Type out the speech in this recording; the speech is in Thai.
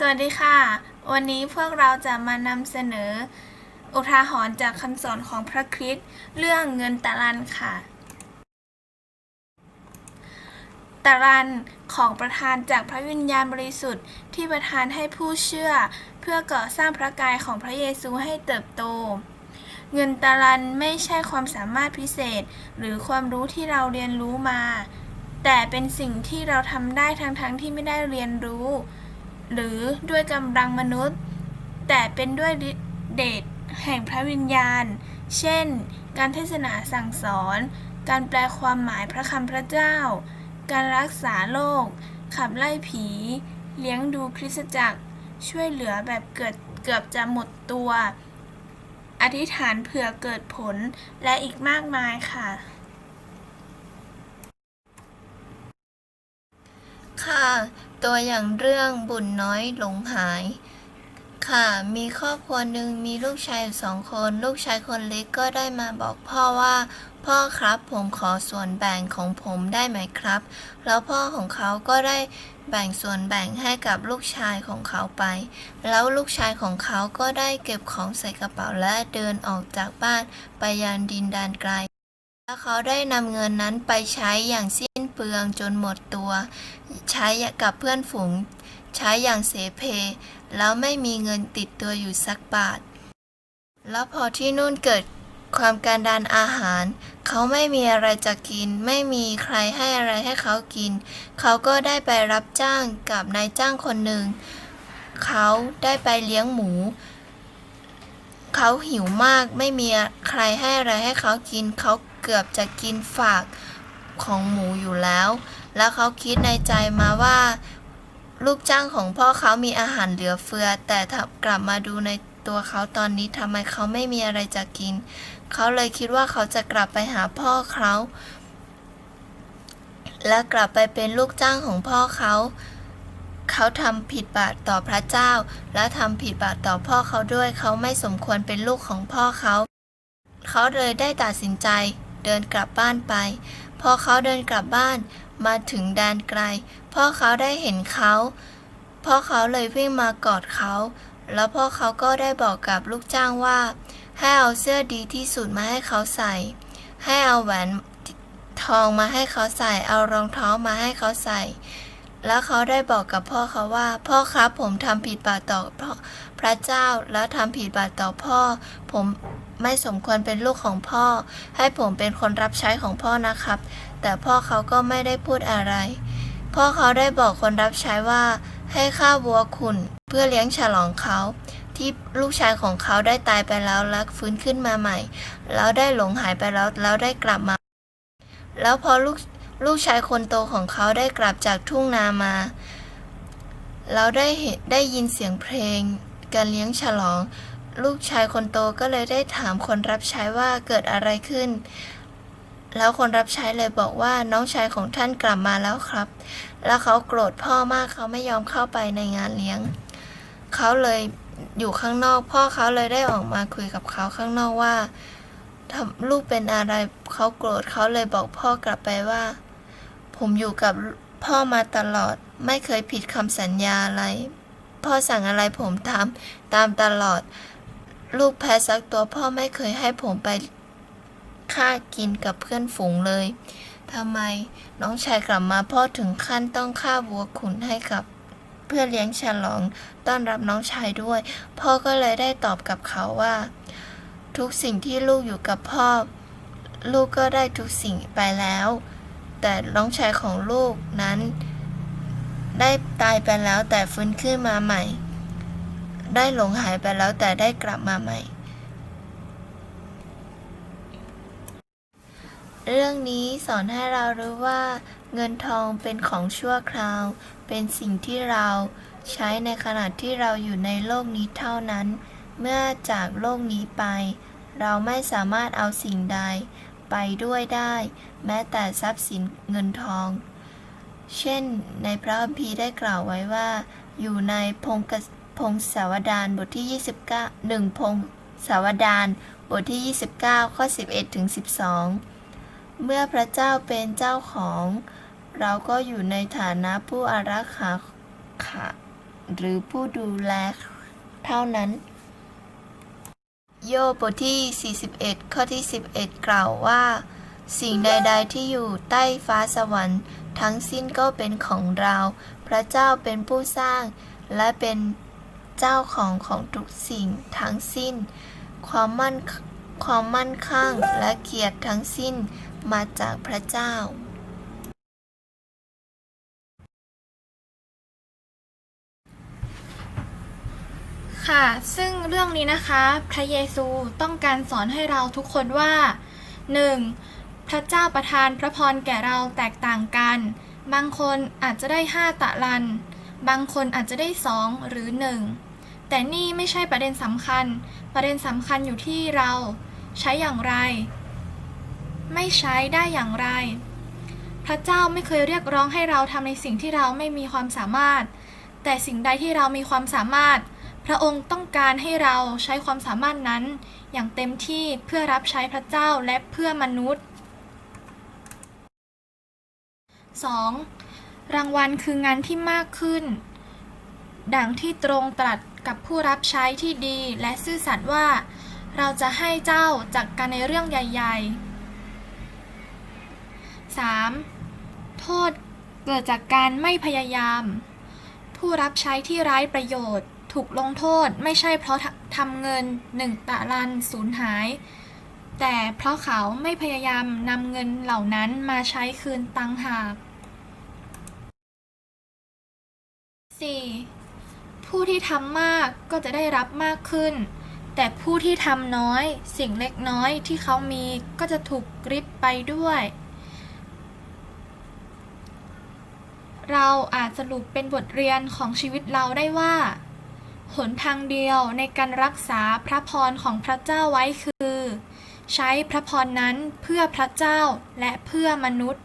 สวัสดีค่ะ วันนี้พวกเราจะมานำเสนอ อุทาหรณ์จากคำสอนของพระคริสต์เรื่องเงินตะลันค่ะ ตะลันของประทานจากพระวิญญาณบริสุทธิ์ที่ประทานให้ผู้เชื่อ เพื่อก่อสร้างพระกายของพระเยซูให้เติบโต เงินตะลันไม่ใช่ความสามารถพิเศษ หรือความรู้ที่เราเรียนรู้มา แต่เป็นสิ่งที่เราทำได้ทั้งๆทที่ไม่ได้เรียนรู้ หรือด้วยกำลังมนุษย์ แต่เป็นด้วยฤทธิเดชแห่งพระวิญญาณ เช่น การเทศนาสั่งสอน การแปลความหมายพระคำพระเจ้า การรักษาโรค ขับไล่ผี เลี้ยงดูคริสตจักร ช่วยเหลือแบบเกิดเกือบจะหมดตัว อธิษฐานเผื่อเกิดผลและอีกมากมายค่ะ ค่ะ ตัวอย่างเรื่องบุญน้อยหลงหาย ค่ะ มีครอบครัวหนึ่งมีลูกชายสองคน ลูกชายคนเล็กก็ได้มาบอกพ่อว่า พ่อครับผมขอส่วนแบ่งของผมได้ไหมครับ แล้วพ่อของเขาก็ได้แบ่งส่วนแบ่งให้กับลูกชายของเขาไป แล้วลูกชายของเขาก็ได้เก็บของใส่กระเป๋าและเดินออกจากบ้านไปยังดินแดนไกล แล้วเขาได้นำเงินนั้นไปใช้อย่างสิ้น เปลืองจนหมดตัว ใช้กับเพื่อนฝูง ใช้อย่างเสเพ แล้วไม่มีเงินติดตัวอยู่สักบาท แล้วพอที่นู่นเกิดความการดานอาหาร เขาไม่มีอะไรจะกิน ไม่มีใครให้อะไรให้เขากิน เขาก็ได้ไปรับจ้างกับนายจ้างคนหนึ่ง เขาได้ไปเลี้ยงหมู เขาหิวมากไม่มีใครให้อะไรให้เขากิน เขาเกือบจะกินฝาก ของหมูอยู่แล้ว แล้วเขาคิดในใจมาว่า ลูกจ้างของพ่อเขามีอาหารเหลือเฟือ แต่กลับมาดูในตัวเขาตอนนี้ทำไมเขาไม่มีอะไรจะกิน เขาเลยคิดว่าเขาจะกลับไปหาพ่อเขา และกลับไปเป็นลูกจ้างของพ่อเขา เขาทำผิดบาปต่อพระเจ้า และทำผิดบาปต่อพ่อเขาด้วย เขาไม่สมควรเป็นลูกของพ่อเขา เขาเลยได้ตัดสินใจเดินกลับบ้านไป พอเขาเดินกลับบ้านมาถึงแดนไกล พ่อเขาได้เห็นเขา พ่อเขาเลยวิ่งมากอดเขา แล้วพ่อเขาก็ได้บอกกับลูกจ้างว่า ให้เอาเสื้อดีที่สุดมาให้เขาใส่ ให้เอาแหวนทองมาให้เขาใส่ เอารองเท้ามาให้เขาใส่ แล้วเขาได้บอกกับพ่อเขาว่า พ่อครับผมทำผิดบาปต่อพระเจ้าแล้วทำผิดบาปต่อพ่อ ผม ไม่สมควรเป็นลูกของพ่อ ให้ผมเป็นคนรับใช้ของพ่อนะครับ แต่พ่อเขาก็ไม่ได้พูดอะไร พ่อเขาได้บอกคนรับใช้ว่า ให้ฆ่าวัวขุนเพื่อเลี้ยงฉลองเขาที่ลูกชายของเขาได้ตายไปแล้วแล้วฟื้นขึ้นมาใหม่ แล้วได้หลงหายไปแล้วแล้วได้กลับมา แล้วพอลูกลูกชายคนโตของเขาได้กลับจากทุ่งนามาแล้วได้เห็นได้ยินเสียงเพลง การเลี้ยงฉลอง ลูกชายคนโตก็เลยได้ถามคนรับใช้ว่าเกิดอะไรขึ้น แล้วคนรับใช้เลยบอกว่าน้องชายของท่านกลับมาแล้วครับ แล้วเขาโกรธพ่อมากเขาไม่ยอมเข้าไปในงานเลี้ยง เขาเลยอยู่ข้างนอก พ่อเขาเลยได้ออกมาคุยกับเขาข้างนอกว่าลูกเป็นอะไรเขาโกรธเขาเลยบอกพ่อกลับไปว่า ผมอยู่กับพ่อมาตลอดไม่เคยผิดคำสัญญาอะไร พ่อสั่งอะไรผมทำตามตลอด ลูกแพ้สักตัวพ่อไม่เคยให้ผมไปฆ่ากินกับเพื่อนฝูงเลยทำไมน้องชายกลับมาพ่อถึงขั้นต้องฆ่าวัวขุนให้กับ เพื่อเลี้ยงฉลองต้อนรับน้องชายด้วย พ่อก็เลยได้ตอบกับเขาว่า ทุกสิ่งที่ลูกอยู่กับพ่อ ลูกก็ได้ทุกสิ่งไปแล้ว แต่น้องชายของลูกนั้น ได้ตายไปแล้วแต่ฟื้นขึ้นมาใหม่ ได้หลงหายไปแล้วแต่ได้กลับมาใหม่ เรื่องนี้สอนให้เรารู้ว่า เงินทองเป็นของชั่วคราว เป็นสิ่งที่เราใช้ในขณะที่เราอยู่ในโลกนี้เท่านั้น เมื่อจากโลกนี้ไป เราไม่สามารถเอาสิ่งใดไปด้วยได้ แม้แต่ทรัพย์สินเงินทอง เช่น ในพระคัมภีร์ได้กล่าวไว้ว่า อยู่ในพงกส พงศาวดารบทที่ 29 1 พงศาวดารบทที่ 29 ข้อ 11ถึง12 เมื่อพระเจ้าเป็นเจ้าของ เราก็อยู่ในฐานะผู้อารักขาขาหรือผู้ดูแลเท่านั้น โยบบทที่ 41 ข้อที่ 11 กล่าวว่า สิ่งใด ๆ ที่อยู่ใต้ฟ้าสวรรค์ ทั้งสิ้นก็เป็นของเรา พระเจ้าเป็นผู้สร้างและเป็น เจ้าของของทุกสิ่งทั้งสิ้น ความมั่นความมั่นคงและเกียรติทั้งสิ้นมาจากพระเจ้า ค่ะ ซึ่งเรื่องนี้นะคะ พระเยซูต้องการสอนให้เราทุกคนว่า 1. พระเจ้าประทานพระพรแก่เราแตกต่างกัน บางคนอาจจะได้ 5 ตะลัน บางคนอาจจะได้ 2 หรือ 1 แต่นี่ไม่ใช่ประเด็นสำคัญ ประเด็นสำคัญอยู่ที่เราใช้อย่างไร ไม่ใช้ได้อย่างไร พระเจ้าไม่เคยเรียกร้องให้เราทำในสิ่งที่เราไม่มีความสามารถ แต่สิ่งใดที่เรามีความสามารถ พระองค์ต้องการให้เราใช้ความสามารถนั้น อย่างเต็มที่เพื่อรับใช้พระเจ้าและเพื่อมนุษย์ 2. รางวัลคืองานที่มากขึ้น ดังที่ตรงตรัสกับผู้รับใช้ที่ดีและซื่อสัตย์ว่า เราจะให้เจ้าจากการในเรื่องใหญ่ ๆ 3. โทษเกิดจากการไม่พยายาม ผู้รับใช้ที่ไร้ประโยชน์ ถูกลงโทษไม่ใช่เพราะททำเงินหนึ่งตะลันสูญหาย แต่เพราะเขาไม่พยายามนำเงินเหล่านั้นมาใช้คืนตังหาก 4. ผู้ที่ทำมากก็จะได้รับมากขึ้น แต่ผู้ที่ทำน้อย สิ่งเล็กน้อยที่เขามีก็จะถูกกริบไปด้วย เราอาจสรุปเป็นบทเรียนของชีวิตเราได้ว่า หนทางเดียวในการรักษาพระพรของพระเจ้าไว้คือ ใช้พระพรนั้นเพื่อพระเจ้าและเพื่อมนุษย์